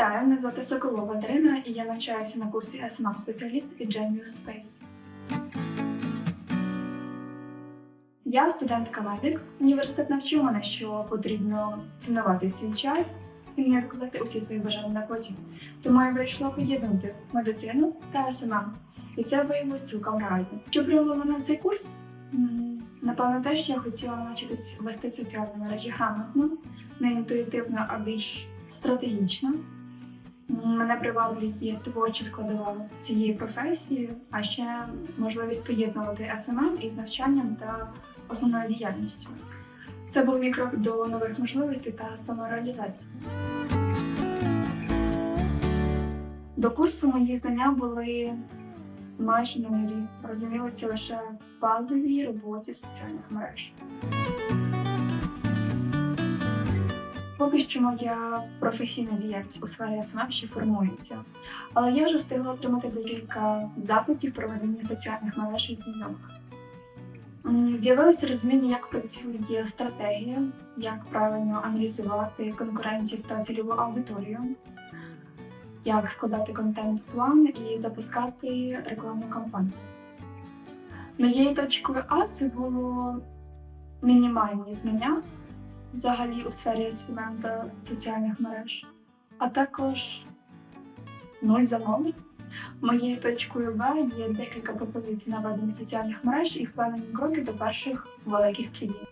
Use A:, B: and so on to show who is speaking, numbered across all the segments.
A: Вітаю, мене звати Соколова Дарина, і я навчаюся на курсі SMM спеціалістики Genius Space. Я студентка медик. Університет навчив мене, що потрібно цінувати свій час і не відкладати усі свої бажання на потім. Тому я вирішила поєднати медицину та SMM. І це виявилось цілком реально. Що привело мене на цей курс? Напевно, те, що я хотіла навчитись вести соціальні мережі грамотно, не інтуїтивно, а більш стратегічно. Мене приваблює творча складова цієї професії, а ще можливість поєднувати СММ із навчанням та основною діяльністю. Це був мій крок до нових можливостей та самореалізації. До курсу мої знання були майже нулі, розумілися лише в базовій роботі соціальних мереж. Поки що моя професійна діяльність у сфері СММ ще формується, але я вже встигла отримати декілька запитів проведення соціальних мереж від знайомих. З'явилося розуміння, як працює стратегія, як правильно аналізувати конкурентів та цільову аудиторію, як складати контент-план і запускати рекламну кампанію. Моєю точкою А це було мінімальні знання взагалі у сфері СММ соціальних мереж, а також нуль замовлень. Моєю точкою Б є декілька пропозицій на ведення соціальних мереж і впевнені кроки до перших великих клієнтів.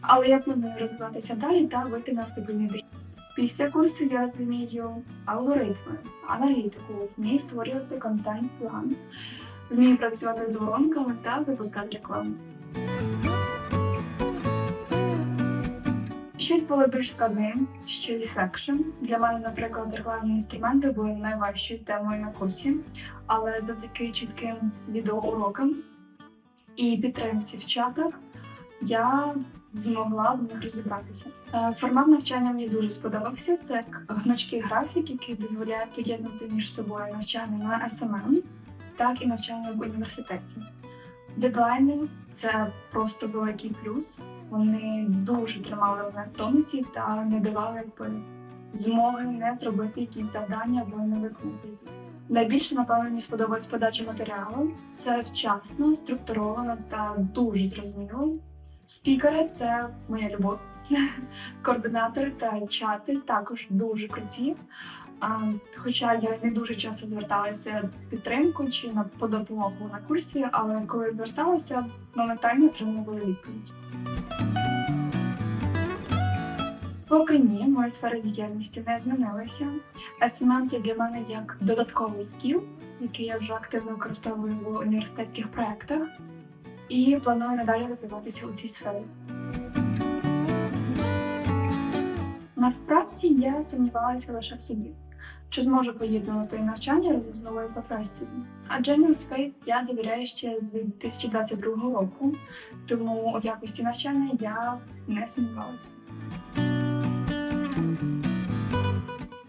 A: Але я планую розвиватися далі та вийти на стабільний дохід. Після курсу я розумію алгоритми, аналітику, вмію створювати контент-план, вмію працювати з воронками та запускати рекламу. Щось було більш складним, щось легшим. Для мене, наприклад, рекламні інструменти були найважчою темою на курсі, але завдяки чітким відеоурокам і підтримці в чатах я змогла в них розібратися. Е, Формат навчання мені дуже сподобався. Це гнучкий графік, який дозволяє поєднати між собою навчання на SMM, так і навчання в університеті. Дедлайни це просто великий плюс. Вони дуже тримали мене в тонусі та не давали якби, змоги не зробити якісь завдання або не виконати. Найбільше, напевно, мені сподобалась подача матеріалу. Все вчасно, структуровано та дуже зрозуміло. Спікери це моя любов. Координатори та чати також дуже круті. А, хоча я не дуже часто зверталася в підтримку чи на по допомогу на курсі, але коли зверталася, моментально отримувала відповідь. Поки ні, моя сфера діяльності не змінилася. SMM – це для мене як додатковий скіл, який я вже активно використовую в університетських проєктах, і планую надалі розвиватися у цій сфері. Насправді я сумнівалася лише в собі, чи зможу поєднувати навчання разом з новою професією. А Genius Space я довіряю ще з 2022 року, тому у якості навчання я не сумнівалася.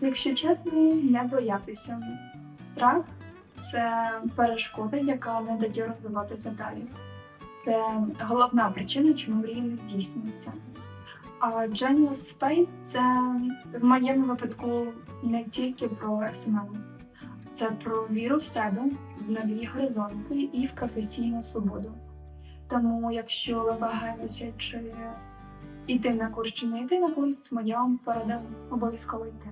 A: Якщо чесно, не боятися. Страх це перешкода, яка не дає розвиватися далі. Це головна причина, чому мрії не здійснюються. А Genius Space це в моєму випадку не тільки про СММ. Це про віру в себе, в нові горизонти і в професійну свободу. Тому, якщо ви вагаєтеся, чи йти на курс чи не йти на курс, моя вам порада обов'язково йти.